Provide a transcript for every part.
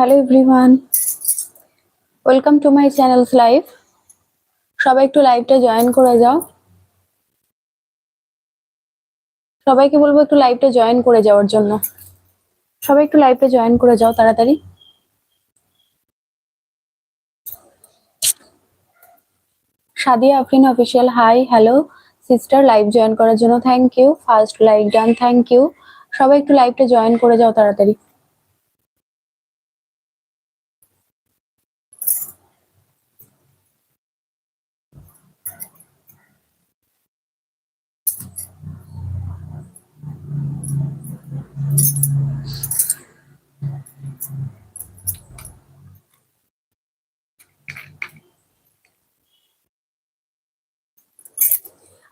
Hello everyone welcome to my channels live সবাই একটু লাইভটা জয়েন করে যাও। সবাইকে বলব একটু লাইভটা জয়েন করে যাওয়ার জন্য। সবাই একটু লাইভটা জয়েন করে যাও তাড়াতাড়ি। Sadia Afrin official hi hello sister live join করার জন্য thank you first like done thank you সবাই একটু লাইভটা জয়েন করে যাও তাড়াতাড়ি।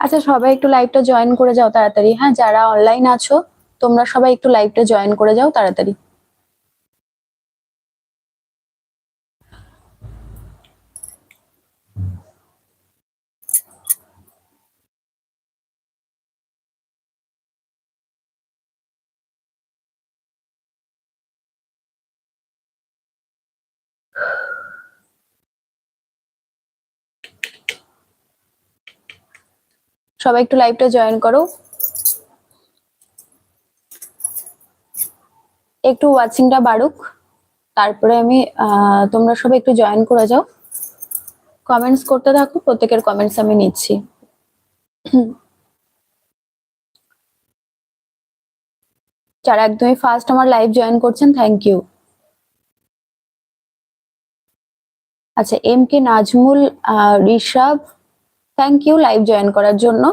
আচ্ছা সবাই একটু লাইভটা জয়েন করে যাও তাড়াতাড়ি। হ্যাঁ যারা অনলাইন আছো, তোমরা সবাই একটু লাইভটা জয়েন করে যাও তাড়াতাড়ি। সবাই একটু লাইভটা জয়েন করো। একটু ওয়াচিংটা বাড়ুক। তারপরে আমি তোমরা সবাই একটু জয়েন করে যাও। কমেন্টস করতে থাকো, প্রত্যেকের কমেন্টস আমি নিচ্ছি। যারা একদমই ফার্স্ট আমার লাইভ জয়েন করছেন থ্যাংক ইউ আচ্ছা M K Nazmul Rishabh thank you live join করার জন্য।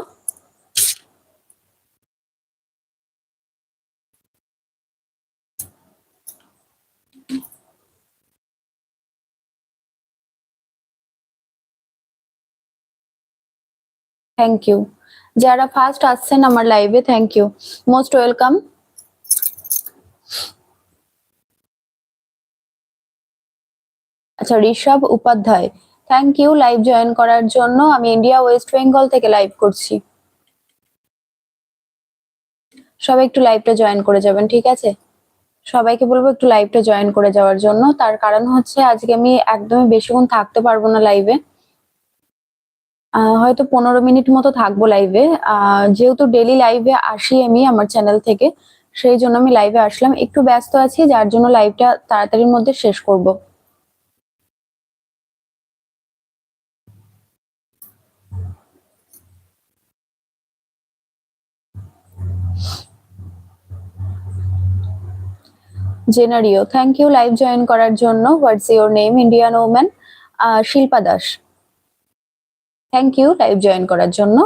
থ্যাংক ইউ যারা ফার্স্ট আসছেন আমার লাইভে থ্যাংক ইউ মোস্ট ওয়েলকাম আচ্ছা Rishabh Upadhyay thank you live join করার জন্য। আমি ইন্ডিয়া ওয়েস্ট বেঙ্গল থেকে লাইভ করছি। সবাই একটু লাইভটা জয়েন করে যাবেন, ঠিক আছে? সবাইকে বলব একটু লাইভটা জয়েন করে যাওয়ার জন্য। তার কারণ হচ্ছে আজকে আমি একদমই বেশিক্ষণ থাকতে পারব না লাইভে হয়তো পনেরো মিনিট মতো থাকব লাইভে যেহেতু ডেলি লাইভে আসি আমি আমার চ্যানেল থেকে, সেই জন্য আমি লাইভে আসলাম। একটু ব্যস্ত আছি, যার জন্য লাইভটা তাড়াতাড়ির মধ্যে শেষ করব। জেনারিও। থ্যাংক ইউ লাইভ জয়েন করার জন্য। What's your name Indian woman Shilpa Das. Thank you live join করার জন্য।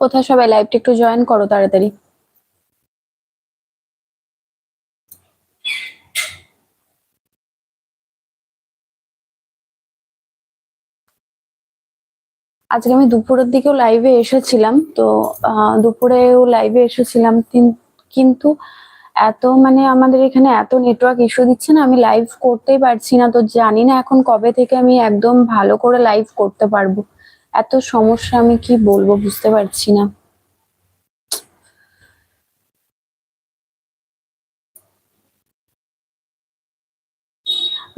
কোথায় সবাই লাইভটা একটু জয়েন করো তাড়াতাড়ি। আজকে আমি দুপুরের দিকেও লাইভে এসেছিলাম, তো দুপুরেও লাইভে এসেছিলাম কিন্তু এত মানে আমাদের এখানে এত নেটওয়ার্ক ইস্যু দিচ্ছে না, আমি লাইভ করতেই পারছি না, তো জানি না এখন কবে থেকে আমি একদম ভালো করে লাইভ করতে পারব। এত সমস্যা আমি কি বলব বুঝতে পারছি না।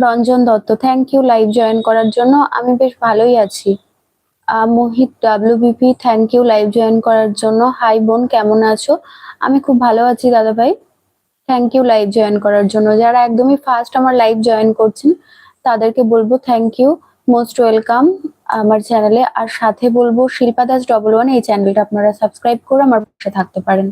Ranjan Dutta thank you live join করার জন্য। আমি বেশ ভালোই আছি। Mohit WBP thank you live join করার জন্য। হাই বোন, কেমন আছো? আমি খুব ভালো আছি দাদা ভাই থ্যাংক ইউ লাইভ জয়েন করার জন্য। যারা একদমই ফার্স্ট আমার লাইভ জয়েন করছেন, তাদেরকে বলব থ্যাংক ইউ মোস্ট ওয়েলকাম আমার চ্যানেলে আর সাথে বলব, শিল্পা দাস ডবল ওয়ান এই চ্যানেলটা আপনারা সাবস্ক্রাইব করে আমার পাশে থাকতে পারেন।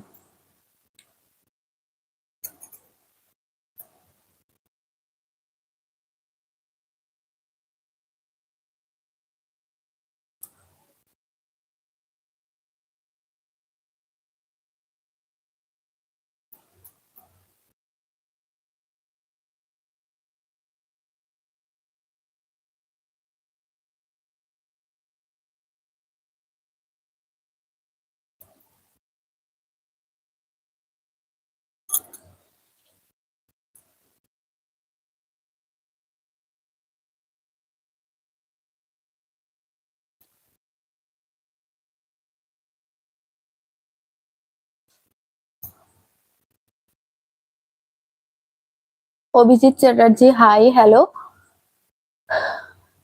অভিজিৎ চ্যাটার্জি হাই হ্যালো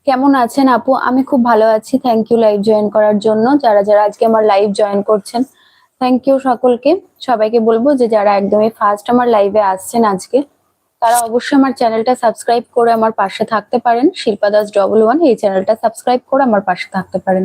কেমন আছেন আপু? আমি খুব ভালো আছি। থ্যাংক ইউ লাইভ জয়েন করার জন্য। যারা যারা আজকে আমার লাইভ জয়েন করছেন থ্যাংক ইউ সকলকে। সবাইকে বলব যে, যারা একদমই ফার্স্ট আমার লাইভে আসছেন আজকে, তারা অবশ্যই আমার চ্যানেলটা সাবস্ক্রাইব করে আমার পাশে থাকতে পারেন। শিল্পা দাস ডবল ওয়ান এই চ্যানেলটা সাবস্ক্রাইব করে আমার পাশে থাকতে পারেন।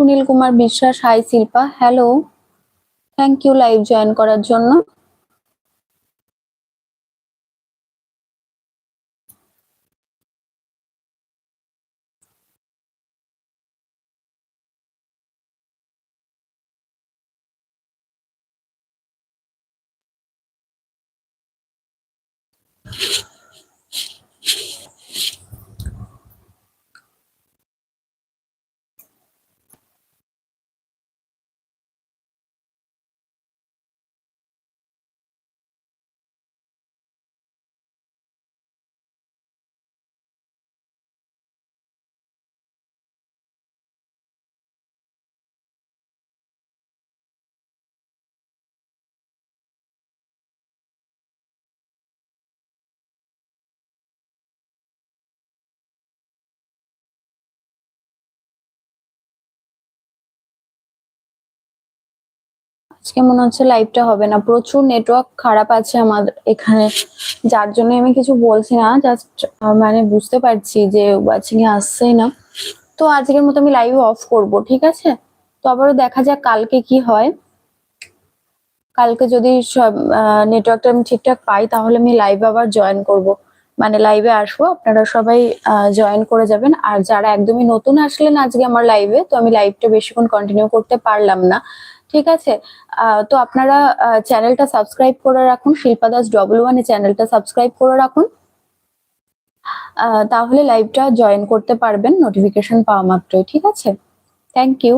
Sunil Kumar Biswas hi Shilpa. Hello thank you live join করার জন্য। আজকে মনে হচ্ছে লাইভটা হবে না। প্রচুর নেটওয়ার্ক খারাপ আছে আমার এখানে। যার জন্য আমি কিছু বলছি না জাস্ট মানে বুঝতে পারছি যে ওয়াচিং এ আসছেই না। তো আজকের মতো আমি লাইভ অফ করব, ঠিক আছে? তো আবারও দেখা যাক কালকে কি হয়। কালকে যদি সব নেটওয়ার্কটা আমি ঠিকঠাক পাই, তাহলে আমি লাইভ আবার জয়েন করব। মানে লাইভে আসব, আপনারা সবাই জয়েন করে যাবেন। আর যারা একদমই নতুন আসলেন আজকে আমার লাইভে তো আমি লাইভটা বেশিক্ষণ কন্টিনিউ করতে পারলাম না। ঠিক আছে? তো আপনারা চ্যানেলটা সাবস্ক্রাইব করে রাখুন। শিল্পা দাস ডবল ওয়ান চ্যানেলটা সাবস্ক্রাইব করে রাখুন। তাহলে লাইভটা জয়েন করতে পারবেন নোটিফিকেশন পাওয়া মাত্রই, ঠিক আছে? থ্যাংক ইউ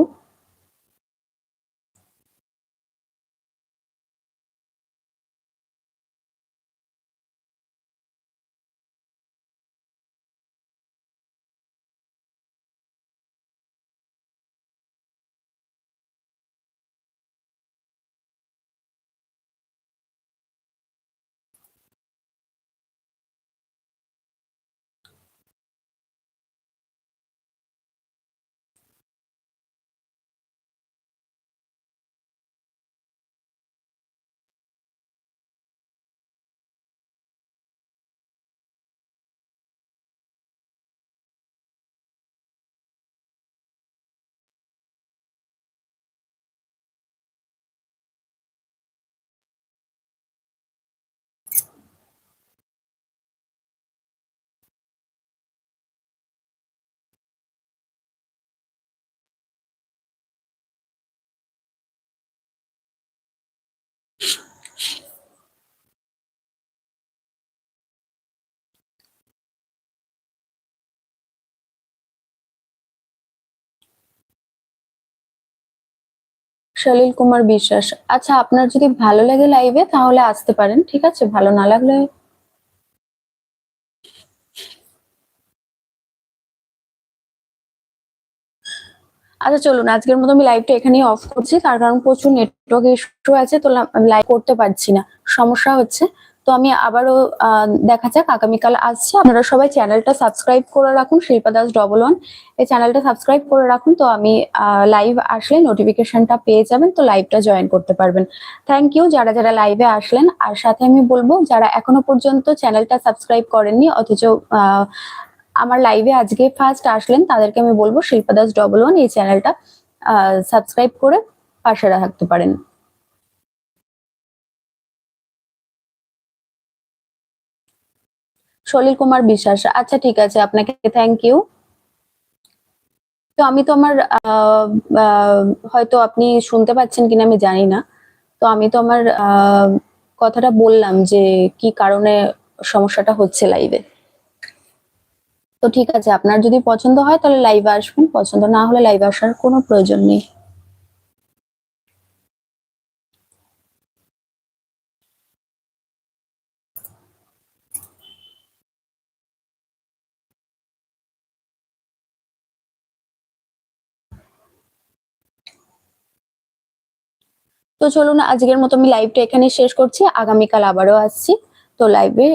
সলিল কুমার বিশ্বাস। আচ্ছা আপনার যদি ভালো লাগে লাইভে তাহলে আসতে পারেন, ঠিক আছে? ভালো না লাগলে আচ্ছা চলুন, আজকের মতো আমি লাইভটা এখানেই অফ করছি। তার কারণ প্রচুর নেটওয়ার্ক ইস্যু আছে, তো লাইভ করতে পারছি না। সমস্যা হচ্ছে আমি আবারও দেখা যাক, আগামীকাল আসছে। আপনারা সবাই চ্যানেলটা সাবস্ক্রাইব করে রাখুন, শিল্পা দাস ডবল ওয়ান এই চ্যানেলটা সাবস্ক্রাইব করে রাখুন, তো আমি লাইভ আসলে নোটিফিকেশনটা পেয়ে যাবেন, তো লাইভটা জয়েন করতে পারবেন। থ্যাংক ইউ যারা যারা লাইভে আসলেন। আর সাথে আমি বলব, যারা এখনও পর্যন্ত চ্যানেলটা সাবস্ক্রাইব করেননি, অথচ আমার লাইভে আজকে ফার্স্ট আসলেন, তাদেরকে আমি বলব, শিল্পা দাস ডবল ওয়ান এই চ্যানেলটা সাবস্ক্রাইব করে পাশে রাখতে পারেন। সলিল কুমার বিশ্বাস। আচ্ছা ঠিক আছে, আপনাকে থ্যাংক ইউ তো আমি তো আমার হয়তো আপনি শুনতে পাচ্ছেন কিনা আমি জানি না। তো আমি তো আমার কথাটা বললাম যে কি কারণে সমস্যাটা হচ্ছে লাইভে তো ঠিক আছে, আপনার যদি পছন্দ হয় তাহলে লাইভে আসবেন পছন্দ না হলে লাইভে আসার কোনো প্রয়োজন নেই। তো চলুন আজকের মতো আমি লাইভটা এখানে শেষ করছি। আগামীকাল আবারও আসছি। তো লাইভে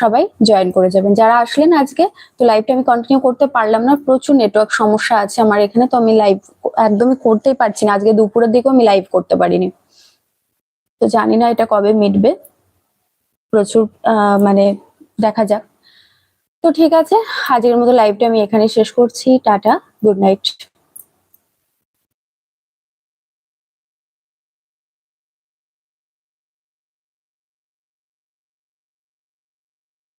সবাই জয়েন করে যাবেন। যারা আসলেন আজকে, তো লাইভটা আমি কন্টিনিউ করতে পারলাম না। প্রচুর নেটওয়ার্ক সমস্যা আছে আমার এখানে, তো আমি লাইভ একদমই করতেই পারছি না। আজকে দুপুরের দিকেও আমি লাইভ করতে পারিনি। তো জানি না এটা কবে মিটবে। প্রচুর মানে দেখা যাক। তো ঠিক আছে, আজকের মতো লাইভটা আমি এখানে শেষ করছি। Tata good night